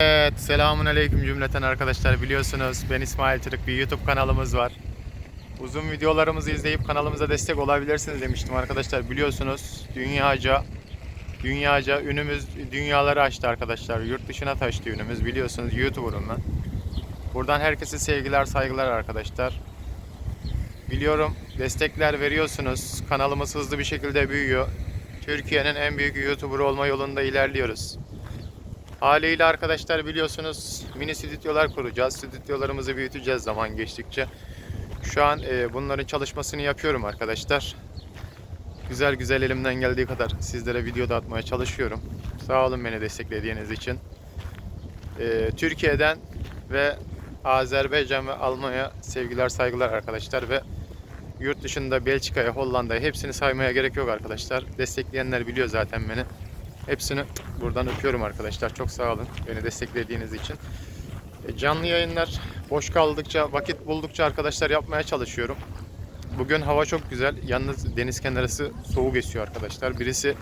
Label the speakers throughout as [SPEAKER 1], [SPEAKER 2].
[SPEAKER 1] Evet, selamun aleyküm cümleten arkadaşlar. Biliyorsunuz ben İsmail Türk bir YouTube kanalımız var. Uzun videolarımızı izleyip kanalımıza destek olabilirsiniz demiştim arkadaşlar. Biliyorsunuz dünyaca dünyaca ünümüz dünyaları açtı arkadaşlar. Yurt dışına taştı ünümüz biliyorsunuz YouTuber'ım ben. Buradan herkese sevgiler saygılar arkadaşlar. Biliyorum destekler veriyorsunuz. Kanalımız hızlı bir şekilde büyüyor. Türkiye'nin en büyük YouTuber olma yolunda ilerliyoruz. Haliyle arkadaşlar biliyorsunuz mini stüdyolar kuracağız. Stüdyolarımızı büyüteceğiz zaman geçtikçe. Şu an e, bunların çalışmasını yapıyorum arkadaşlar. Güzel güzel elimden geldiği kadar sizlere video da atmaya çalışıyorum. Sağ olun beni desteklediğiniz için. E, Türkiye'den ve Azerbaycan ve Almanya sevgiler saygılar arkadaşlar ve yurt dışında Belçika'ya, Hollanda'ya hepsini saymaya gerek yok arkadaşlar. Destekleyenler biliyor zaten beni. Hepsini buradan öpüyorum arkadaşlar. Çok sağ olun beni desteklediğiniz için. E, Canlı yayınlar boş kaldıkça, vakit buldukça arkadaşlar yapmaya çalışıyorum. Bugün hava çok güzel. Yalnız deniz kenarısı soğuk esiyor arkadaşlar. Birisi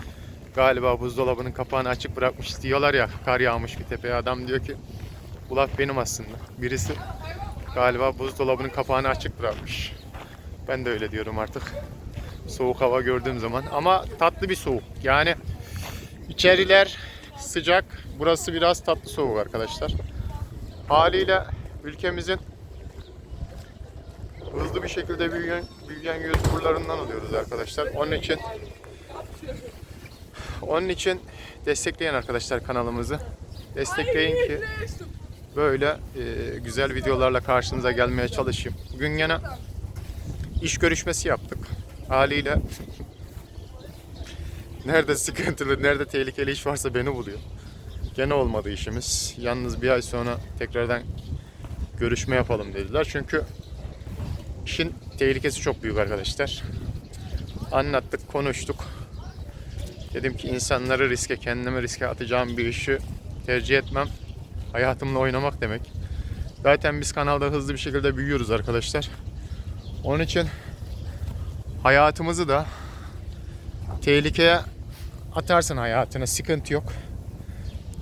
[SPEAKER 1] galiba buzdolabının kapağını açık bırakmış diyorlar ya kar yağmış bir tepeye. Adam diyor ki bu laf benim aslında. Birisi galiba buzdolabının kapağını açık bırakmış. Ben de öyle diyorum artık. Soğuk hava gördüğüm zaman. Ama tatlı bir soğuk. Yani İçeriler sıcak. Burası biraz tatlı soğuk arkadaşlar. Haliyle ülkemizin hızlı bir şekilde büyüyen, büyüyen YouTuber'larından oluyoruz arkadaşlar. Onun için onun için destekleyin arkadaşlar kanalımızı. Destekleyin ki böyle e, güzel videolarla karşınıza gelmeye çalışayım. Bugün yine iş görüşmesi yaptık. Haliyle Nerede sıkıntılı, nerede tehlikeli iş varsa beni buluyor. Gene olmadı işimiz. Yalnız bir ay sonra tekrardan görüşme yapalım dediler. Çünkü işin tehlikesi çok büyük arkadaşlar. Anlattık, konuştuk. Dedim ki insanları riske, kendimi riske atacağım bir işi tercih etmem. Hayatımla oynamak demek. Zaten biz kanalda hızlı bir şekilde büyüyoruz arkadaşlar. Onun için hayatımızı da tehlikeye atarsın hayatını sıkıntı yok.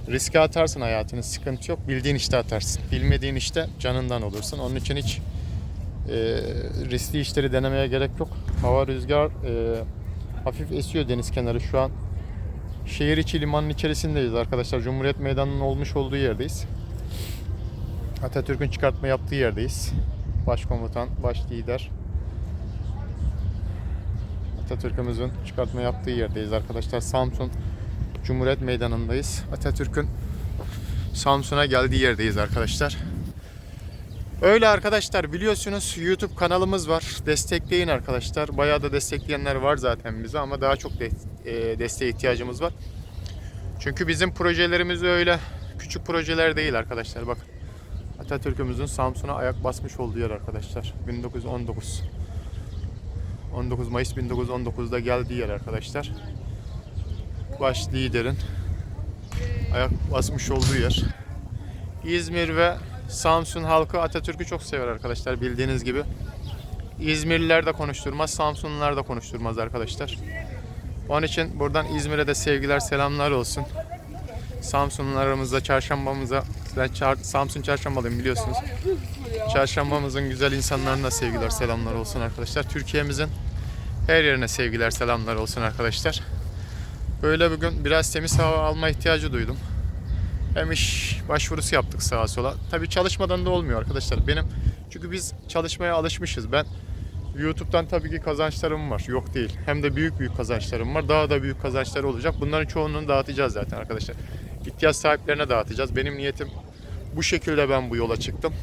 [SPEAKER 1] Riske atarsın hayatını sıkıntı yok. Bildiğin işte atarsın. Bilmediğin işte canından olursun. Onun için hiç e, riskli işleri denemeye gerek yok. Hava rüzgar e, hafif esiyor deniz kenarı şu an. Şehir içi limanın içerisindeyiz arkadaşlar. Cumhuriyet Meydanı'nın olmuş olduğu yerdeyiz. Atatürk'ün çıkartma yaptığı yerdeyiz. Başkomutan, baş lider Atatürk'ümüzün çıkartma yaptığı yerdeyiz arkadaşlar. Samsun Cumhuriyet Meydanı'ndayız. Atatürk'ün Samsun'a geldiği yerdeyiz arkadaşlar. Öyle arkadaşlar biliyorsunuz YouTube kanalımız var. Destekleyin arkadaşlar. Bayağı da destekleyenler var zaten bize ama daha çok de, e, desteğe ihtiyacımız var. Çünkü bizim projelerimiz öyle küçük projeler değil arkadaşlar. Bakın Atatürk'ümüzün Samsun'a ayak basmış olduğu yer arkadaşlar. 1919. 19 Mayıs 1919'da geldiği yer arkadaşlar. Baş liderin ayak basmış olduğu yer. İzmir ve Samsun halkı Atatürk'ü çok sever arkadaşlar bildiğiniz gibi. İzmirliler de konuşturmaz, Samsunlular da konuşturmaz arkadaşlar. Onun için buradan İzmir'e de sevgiler, selamlar olsun. Samsunlularımıza, çarşambamıza, ben Çar- Samsun çarşambalıyım biliyorsunuz. Çarşambamızın güzel insanlarına sevgiler, selamlar olsun arkadaşlar. Türkiye'mizin her yerine sevgiler, selamlar olsun arkadaşlar. Böyle bugün biraz temiz hava alma ihtiyacı duydum. Hem iş başvurusu yaptık sağa sola. Tabii çalışmadan da olmuyor arkadaşlar. Benim çünkü biz çalışmaya alışmışız. Ben YouTube'dan tabii ki kazançlarım var. Yok değil. Hem de büyük büyük kazançlarım var. Daha da büyük kazançları olacak. Bunların çoğunluğunu dağıtacağız zaten arkadaşlar. İhtiyaç sahiplerine dağıtacağız. Benim niyetim bu şekilde ben bu yola çıktım.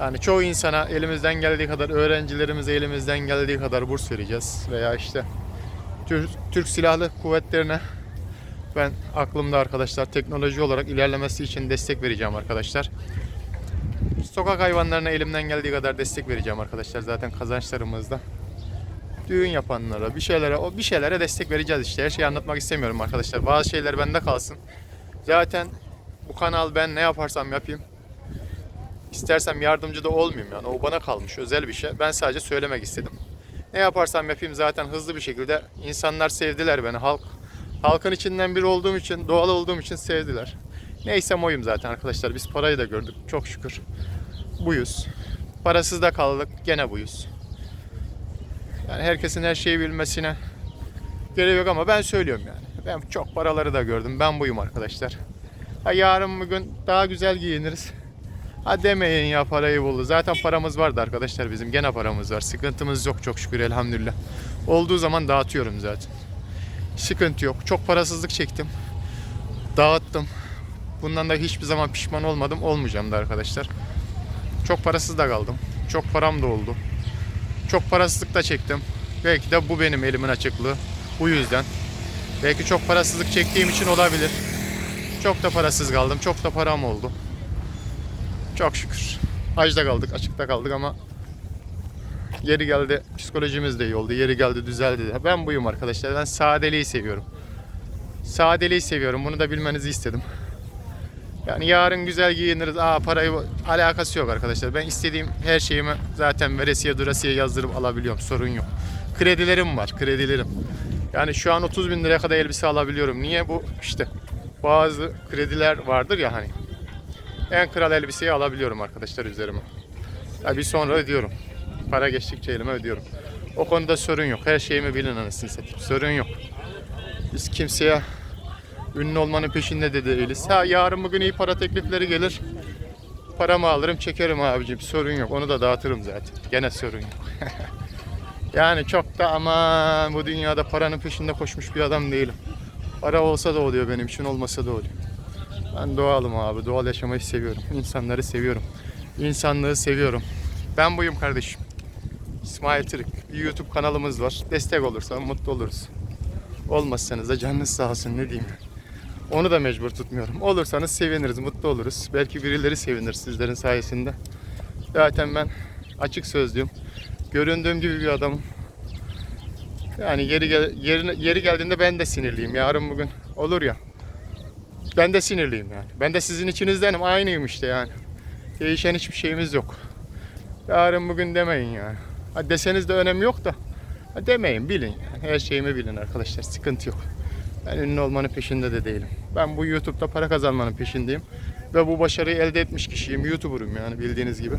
[SPEAKER 1] Yani çoğu insana elimizden geldiği kadar öğrencilerimize elimizden geldiği kadar burs vereceğiz veya işte Türk, Türk Silahlı Kuvvetlerine ben aklımda arkadaşlar teknoloji olarak ilerlemesi için destek vereceğim arkadaşlar. Sokak hayvanlarına elimden geldiği kadar destek vereceğim arkadaşlar zaten kazançlarımızda. Düğün yapanlara, bir şeylere, o bir şeylere destek vereceğiz işte. Her şeyi anlatmak istemiyorum arkadaşlar. Bazı şeyler bende kalsın. Zaten bu kanal ben ne yaparsam yapayım İstersem yardımcı da olmayayım yani. O bana kalmış özel bir şey. Ben sadece söylemek istedim. Ne yaparsam yapayım zaten hızlı bir şekilde insanlar sevdiler beni. Halk halkın içinden biri olduğum için, doğal olduğum için sevdiler. Neysem oyum zaten arkadaşlar. Biz parayı da gördük çok şükür. Buyuz. Parasız da kaldık gene buyuz. Yani herkesin her şeyi bilmesine gerek yok ama ben söylüyorum yani. Ben çok paraları da gördüm. Ben buyum arkadaşlar. Ha yarın bugün daha güzel giyiniriz. Ha demeyin ya parayı buldu. Zaten paramız vardı arkadaşlar bizim. Gene paramız var. Sıkıntımız yok çok şükür elhamdülillah. Olduğu zaman dağıtıyorum zaten. Sıkıntı yok. Çok parasızlık çektim. Dağıttım. Bundan da hiçbir zaman pişman olmadım. Olmayacağım da arkadaşlar. Çok parasız da kaldım. Çok param da oldu. Çok parasızlık da çektim. Belki de bu benim elimin açıklığı. Bu yüzden. Belki çok parasızlık çektiğim için olabilir. Çok da parasız kaldım. Çok da param oldu. Çok şükür. Hacda kaldık, açıkta kaldık ama yeri geldi psikolojimiz de iyi oldu. Yeri geldi düzeldi de. Ben buyum arkadaşlar. Ben sadeliği seviyorum. Sadeliği seviyorum. Bunu da bilmenizi istedim. Yani yarın güzel giyiniriz. Aa parayı alakası yok arkadaşlar. Ben istediğim her şeyimi zaten veresiye durasiye yazdırıp alabiliyorum. Sorun yok. Kredilerim var. Kredilerim. Yani şu an 30 bin liraya kadar elbise alabiliyorum. Niye bu? işte bazı krediler vardır ya hani. En kral elbiseyi alabiliyorum arkadaşlar üzerime. Ya bir sonra ödüyorum. Para geçtikçe elime ödüyorum. O konuda sorun yok. Her şeyimi bilin anasını satayım. Sorun yok. Biz kimseye ünlü olmanın peşinde de değiliz. Ha yarın bugün iyi para teklifleri gelir. Paramı alırım çekerim abicim. Sorun yok. Onu da dağıtırım zaten. Gene sorun yok. yani çok da aman bu dünyada paranın peşinde koşmuş bir adam değilim. Para olsa da oluyor benim için olmasa da oluyor. Ben doğalım abi. Doğal yaşamayı seviyorum. İnsanları seviyorum. İnsanlığı seviyorum. Ben buyum kardeşim. İsmail Türk. Bir YouTube kanalımız var. Destek olursa mutlu oluruz. Olmazsanız da canınız sağ olsun ne diyeyim. Onu da mecbur tutmuyorum. Olursanız seviniriz, mutlu oluruz. Belki birileri sevinir sizlerin sayesinde. Zaten ben açık sözlüyüm. Göründüğüm gibi bir adamım. Yani yeri, yeri, yeri geldiğinde ben de sinirliyim. Yarın bugün olur ya. Ben de sinirliyim yani. Ben de sizin içinizdenim. Aynıyım işte yani. Değişen hiçbir şeyimiz yok. Yarın bugün demeyin yani. Ha deseniz de önemi yok da. Ha demeyin bilin yani. Her şeyimi bilin arkadaşlar. Sıkıntı yok. Ben ünlü olmanın peşinde de değilim. Ben bu YouTube'da para kazanmanın peşindeyim. Ve bu başarıyı elde etmiş kişiyim. YouTuber'ım yani bildiğiniz gibi.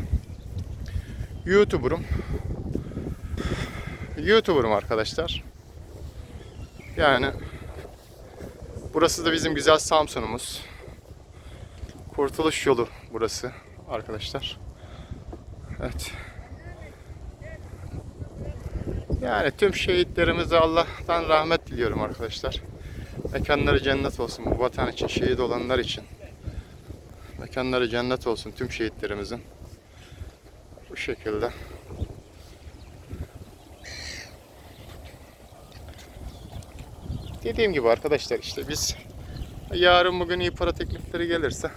[SPEAKER 1] YouTuber'ım. YouTuber'ım arkadaşlar. Yani burası da bizim güzel Samsun'umuz. Kurtuluş yolu burası arkadaşlar. Evet. Yani tüm şehitlerimize Allah'tan rahmet diliyorum arkadaşlar. Mekanları cennet olsun bu vatan için, şehit olanlar için. Mekanları cennet olsun tüm şehitlerimizin. Bu şekilde. Dediğim gibi arkadaşlar işte biz yarın bugün iyi para teklifleri gelirse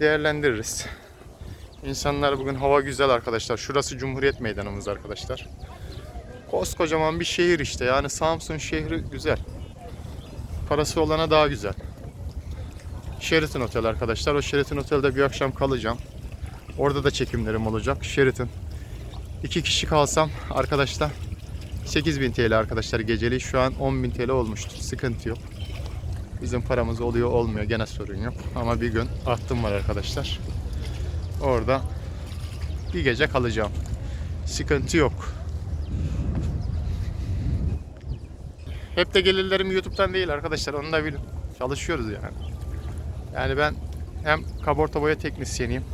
[SPEAKER 1] değerlendiririz. İnsanlar bugün hava güzel arkadaşlar. Şurası Cumhuriyet Meydanımız arkadaşlar. Koskocaman bir şehir işte. Yani Samsun şehri güzel. Parası olana daha güzel. Sheraton Otel arkadaşlar. O Sheraton Otel'de bir akşam kalacağım. Orada da çekimlerim olacak. Sheraton. İki kişi kalsam arkadaşlar 8000 TL arkadaşlar geceliği şu an 10.000 TL olmuştur. Sıkıntı yok. Bizim paramız oluyor olmuyor gene sorun yok. Ama bir gün aklım var arkadaşlar. Orada bir gece kalacağım. Sıkıntı yok. Hep de gelirlerim YouTube'dan değil arkadaşlar. Onu da bilin. Çalışıyoruz yani. Yani ben hem kaborta boya teknisyeniyim.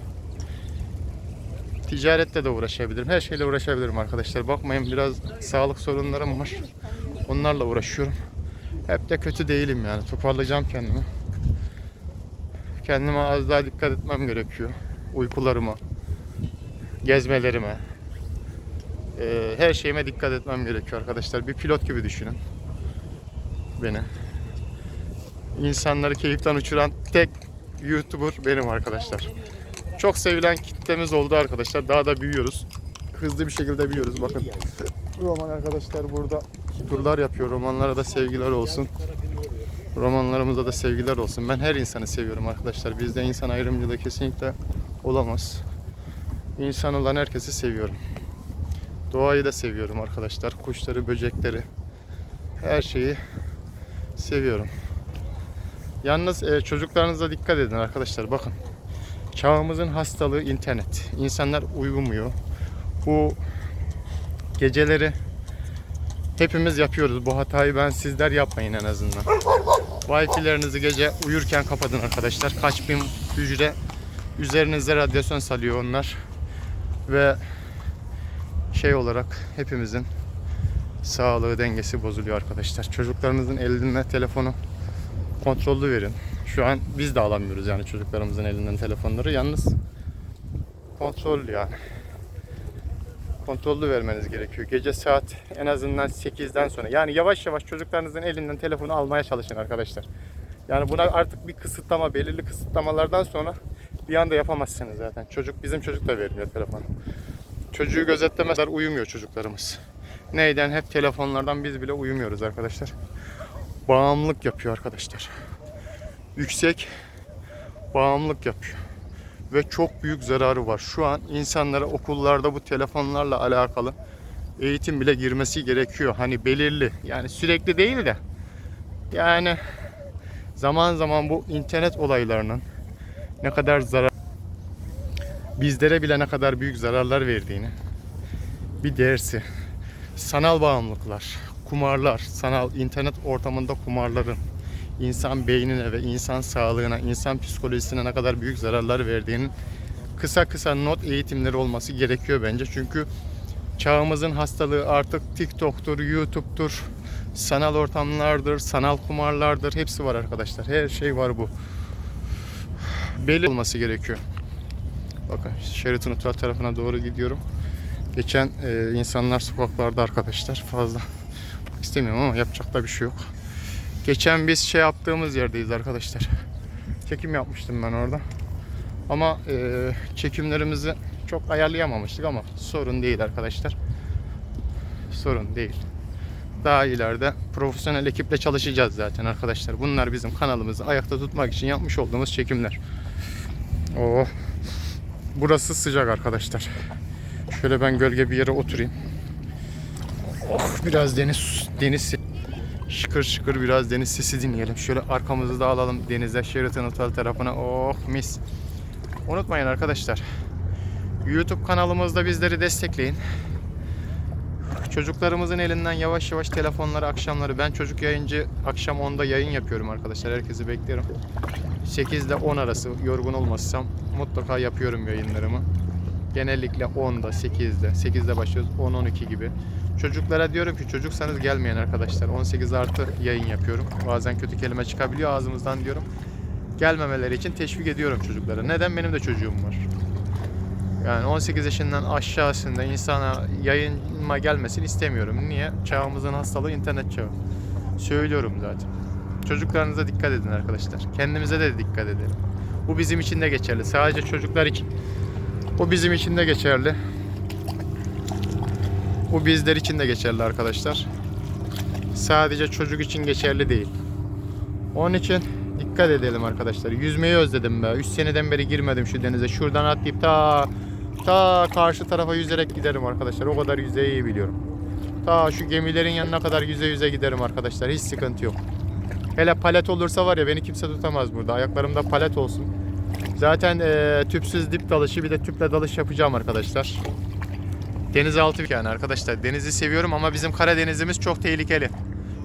[SPEAKER 1] Ticaretle de uğraşabilirim. Her şeyle uğraşabilirim arkadaşlar. Bakmayın biraz sağlık sorunlarım var. Onlarla uğraşıyorum. Hep de kötü değilim yani. Toparlayacağım kendimi. Kendime az daha dikkat etmem gerekiyor. Uykularıma, gezmelerime, e, her şeyime dikkat etmem gerekiyor arkadaşlar. Bir pilot gibi düşünün beni. İnsanları keyiften uçuran tek YouTuber benim arkadaşlar. Çok sevilen kitlemiz oldu arkadaşlar. Daha da büyüyoruz. Hızlı bir şekilde büyüyoruz. Bakın. Roman arkadaşlar burada turlar yapıyor. Romanlara da sevgiler olsun. Romanlarımıza da sevgiler olsun. Ben her insanı seviyorum arkadaşlar. Bizde insan ayrımcılığı kesinlikle olamaz. İnsan olan herkesi seviyorum. Doğayı da seviyorum arkadaşlar. Kuşları, böcekleri, her şeyi seviyorum. Yalnız e, çocuklarınıza dikkat edin arkadaşlar. Bakın. Çağımızın hastalığı internet. İnsanlar uyumuyor. Bu geceleri hepimiz yapıyoruz. Bu hatayı ben sizler yapmayın en azından. Wi-Fi'lerinizi gece uyurken kapatın arkadaşlar. Kaç bin hücre üzerinize radyasyon salıyor onlar. Ve şey olarak hepimizin sağlığı dengesi bozuluyor arkadaşlar. Çocuklarınızın eline telefonu kontrollü verin. Şu an biz de alamıyoruz yani çocuklarımızın elinden telefonları. Yalnız kontrollü yani. Kontrollü vermeniz gerekiyor. Gece saat en azından 8'den sonra. Yani yavaş yavaş çocuklarınızın elinden telefonu almaya çalışın arkadaşlar. Yani buna artık bir kısıtlama, belirli kısıtlamalardan sonra bir anda yapamazsınız zaten. Çocuk bizim çocuk da vermiyor telefonu. Çocuğu gözetlemezler uyumuyor çocuklarımız. Neyden hep telefonlardan biz bile uyumuyoruz arkadaşlar. Bağımlılık yapıyor arkadaşlar. Yüksek bağımlılık yapıyor. Ve çok büyük zararı var. Şu an insanlara okullarda bu telefonlarla alakalı eğitim bile girmesi gerekiyor. Hani belirli yani sürekli değil de yani zaman zaman bu internet olaylarının ne kadar zarar bizlere bile ne kadar büyük zararlar verdiğini bir dersi sanal bağımlılıklar, kumarlar, sanal internet ortamında kumarların insan beynine ve insan sağlığına, insan psikolojisine ne kadar büyük zararlar verdiğinin kısa kısa not eğitimleri olması gerekiyor bence. Çünkü çağımızın hastalığı artık TikTok'tur, YouTube'tur, sanal ortamlardır, sanal kumarlardır. Hepsi var arkadaşlar. Her şey var bu. Belli olması gerekiyor. Bakın Sheraton Otel tarafına doğru gidiyorum. Geçen e, insanlar sokaklarda arkadaşlar fazla istemiyorum ama yapacak da bir şey yok. Geçen biz şey yaptığımız yerdeyiz arkadaşlar. Çekim yapmıştım ben orada. Ama e, çekimlerimizi çok ayarlayamamıştık ama sorun değil arkadaşlar. Sorun değil. Daha ileride profesyonel ekiple çalışacağız zaten arkadaşlar. Bunlar bizim kanalımızı ayakta tutmak için yapmış olduğumuz çekimler. Oo. Burası sıcak arkadaşlar. Şöyle ben gölge bir yere oturayım. Oh, biraz deniz deniz şıkır şıkır biraz deniz sesi dinleyelim. Şöyle arkamızı da alalım denize Sheraton Otel tarafına. Oh mis. Unutmayın arkadaşlar. YouTube kanalımızda bizleri destekleyin. Çocuklarımızın elinden yavaş yavaş telefonları akşamları ben çocuk yayıncı akşam 10'da yayın yapıyorum arkadaşlar. Herkesi beklerim. 8 ile 10 arası yorgun olmazsam mutlaka yapıyorum yayınlarımı. Genellikle 10'da, 8'de, 8'de başlıyoruz 10-12 gibi. Çocuklara diyorum ki çocuksanız gelmeyin arkadaşlar. 18 artı yayın yapıyorum. Bazen kötü kelime çıkabiliyor ağzımızdan diyorum. Gelmemeleri için teşvik ediyorum çocuklara. Neden? Benim de çocuğum var. Yani 18 yaşından aşağısında insana yayınıma gelmesini istemiyorum. Niye? Çağımızın hastalığı internet çağı. Söylüyorum zaten. Çocuklarınıza dikkat edin arkadaşlar. Kendimize de dikkat edelim. Bu bizim için de geçerli. Sadece çocuklar için. Bu bizim için de geçerli. Bu bizler için de geçerli arkadaşlar. Sadece çocuk için geçerli değil. Onun için dikkat edelim arkadaşlar. Yüzmeyi özledim be. 3 seneden beri girmedim şu denize. Şuradan atlayıp ta ta karşı tarafa yüzerek giderim arkadaşlar. O kadar yüzeyi iyi biliyorum. Ta şu gemilerin yanına kadar yüze yüze giderim arkadaşlar. Hiç sıkıntı yok. Hele palet olursa var ya beni kimse tutamaz burada. Ayaklarımda palet olsun. Zaten eee, tüpsüz dip dalışı bir de tüple dalış yapacağım arkadaşlar. Denizaltı yani arkadaşlar. Denizi seviyorum ama bizim Karadenizimiz çok tehlikeli.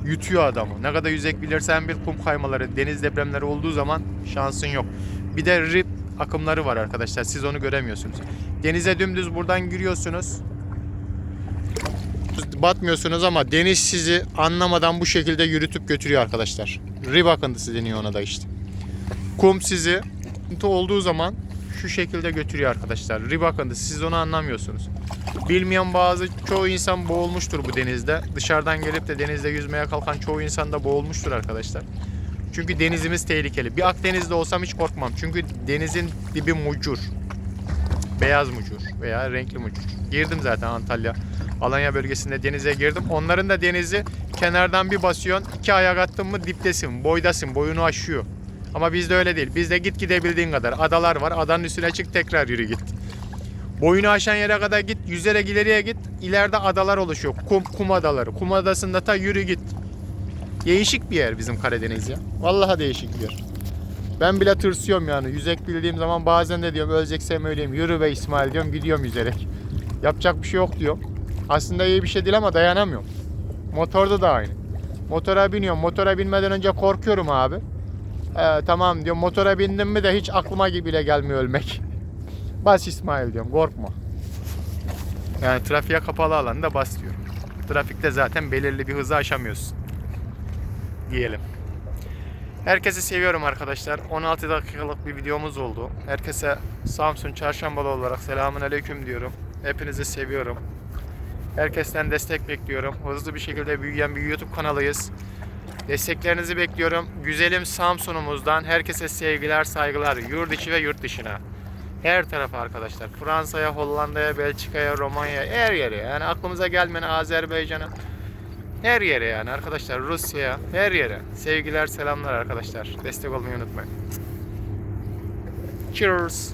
[SPEAKER 1] Yutuyor adamı. Ne kadar yüzek bilirsen bir kum kaymaları, deniz depremleri olduğu zaman şansın yok. Bir de rip akımları var arkadaşlar. Siz onu göremiyorsunuz. Denize dümdüz buradan giriyorsunuz. Batmıyorsunuz ama deniz sizi anlamadan bu şekilde yürütüp götürüyor arkadaşlar. Rip akıntısı deniyor ona da işte. Kum sizi olduğu zaman şu şekilde götürüyor arkadaşlar. Akıntısı siz onu anlamıyorsunuz. Bilmeyen bazı çoğu insan boğulmuştur bu denizde. Dışarıdan gelip de denizde yüzmeye kalkan çoğu insan da boğulmuştur arkadaşlar. Çünkü denizimiz tehlikeli. Bir Akdeniz'de olsam hiç korkmam. Çünkü denizin dibi mucur. Beyaz mucur veya renkli mucur. Girdim zaten Antalya. Alanya bölgesinde denize girdim. Onların da denizi kenardan bir basıyorsun. iki ayak attın mı diptesin, boydasın, boyunu aşıyor. Ama bizde öyle değil. Bizde git gidebildiğin kadar. Adalar var. Adanın üstüne çık tekrar yürü git. Boyunu aşan yere kadar git. Yüzerek ileriye git. İleride adalar oluşuyor. Kum, kum adaları. Kum adasında ta yürü git. Değişik bir yer bizim Karadeniz ya. Vallahi değişik bir yer. Ben bile tırsıyorum yani. Yüzek bildiğim zaman bazen de diyorum öleceksem öleyim. Yürü be İsmail diyorum gidiyorum yüzerek. Yapacak bir şey yok diyorum. Aslında iyi bir şey değil ama dayanamıyorum. Motorda da aynı. Motora biniyorum. Motora binmeden önce korkuyorum abi. Ee, tamam diyorum motora bindim mi de hiç aklıma bile gelmiyor ölmek. Bas İsmail diyorum korkma. Yani trafiğe kapalı alanda bas diyorum. Trafikte zaten belirli bir hızı aşamıyorsun. Diyelim. Herkesi seviyorum arkadaşlar. 16 dakikalık bir videomuz oldu. Herkese Samsun Çarşambalı olarak selamun aleyküm diyorum. Hepinizi seviyorum. Herkesten destek bekliyorum. Hızlı bir şekilde büyüyen bir YouTube kanalıyız. Desteklerinizi bekliyorum. Güzelim Samsun'umuzdan herkese sevgiler, saygılar. Yurt içi ve yurt dışına. Her tarafa arkadaşlar. Fransa'ya, Hollanda'ya, Belçika'ya, Romanya'ya, her yere. Yani aklımıza gelmeyen Azerbaycan'a. Her yere yani arkadaşlar. Rusya'ya, her yere. Sevgiler, selamlar arkadaşlar. Destek olmayı unutmayın. Cheers.